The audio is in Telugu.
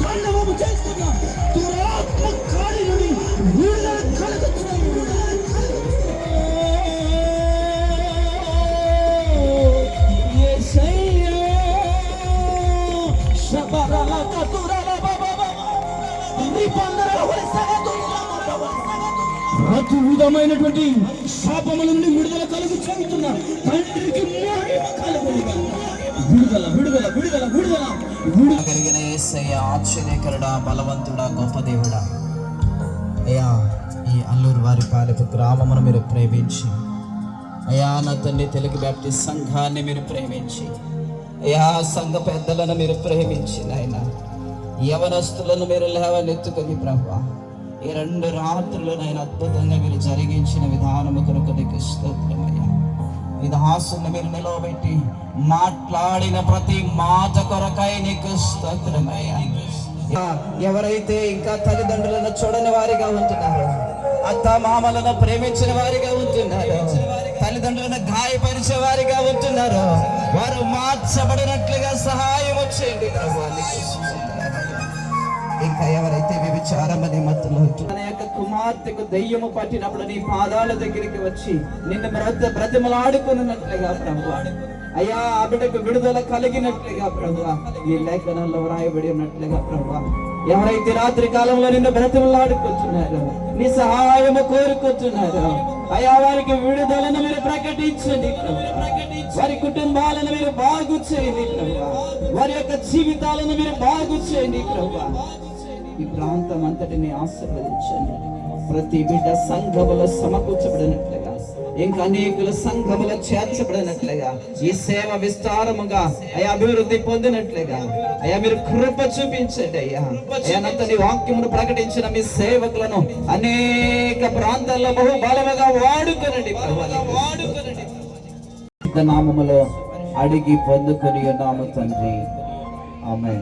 తాండవము చేస్తున్న. దురాత్మ కాడి నుండి విడుదల కలుగుతున్నాయి ప్రతి విధమైనటువంటి శాపముల నుండి విడుదల కలుగు చెబుతున్న తండ్రి విడుదల విడుదల విడుదల విడుదల. కలిగిన ఏసయ్య ఆశ్చర్యకరుడా బలవంతుడా గొప్ప దేవుడా. అయ్యా ఈ అల్లూరు వారి పాలెపు గ్రామమును మీరు ప్రేమించి అయ్యా నా తండ్రి తెలుగు బ్యాప్టిస్ట్ సంఘాన్ని మీరు ప్రేమించి అయ్యా సంఘ పెద్దలను మీరు ప్రేమించి నాయన. యవనస్తులను మీరు లేవనెత్తుకొని ప్రభు. ఈ రెండు రాత్రులు నేను అద్భుతంగా మీరు జరిగించిన విధానము కొరకు నీకు స్తోత్రమయ్యా. విధాసుని మీరు నిలవబెట్టి మాట్లాడిన ప్రతి మాట కొరకై నీకు స్తోత్రమయ్యా ఎవరైతే ఇంకా తల్లిదండ్రులను చూడని వారిగా ఉంటున్నారో అత్త మామలను ప్రేమించిన వారిగా ఉంటున్నారు తల్లిదండ్రులను గాయపరిచే వారిగా ఉంటున్నారు వారు మార్చబడినట్లుగా సహాయం వచ్చేయండి ఇంకా ఎవరైతే వ్యభిచారమనే మత్తులో తన యొక్క కుమార్తెకు దయ్యము పట్టినప్పుడు నీ పాదాల దగ్గరికి వచ్చి నిన్ను బ్రత బ్రతిమలాడుకున్నట్లుగా ప్రభు. అయ్యా ఆ బిడ్డకు విడుదల కలిగినట్లుగా ప్రభు. ఈ లేఖనంలో వ్రాయబడి ఉన్నట్లుగా ప్రభు. ఎవరైతే రాత్రి కాలంలో నిన్ను బ్రతిమలాడుకుంటున్నారో నీ సహాయము కోరుకుంటున్నారో అయ్యా వారికి విడుదలను మీరు ప్రకటించండి వారి కుటుంబాలను మీరు బాగు చేయండి వారి యొక్క జీవితాలను మీరు బాగు చేయండి ప్రభు. ఈ ప్రాంతం అంతటిని ఆశీర్వదించండి. ప్రతి బిడ్డ సంఘములో సమకూర్చబడినట్లుగా ఇంకా అనేకుల సంఘములో చేర్చబడినట్లుగా ఈ సేవ విస్తారముగా అయ్యా అభివృద్ధి పొందినట్లుగా అయ్యా మీరు కృప చూపించండి అయ్యా. వాక్యమును ప్రకటించిన మీ సేవకులను అనేక ప్రాంతాల్లో బహు బలముగా వాడుకునండి వాడుకునండి నామములో అడిగి పొందుకొని ఉన్నాము తండ్రి. ఆమె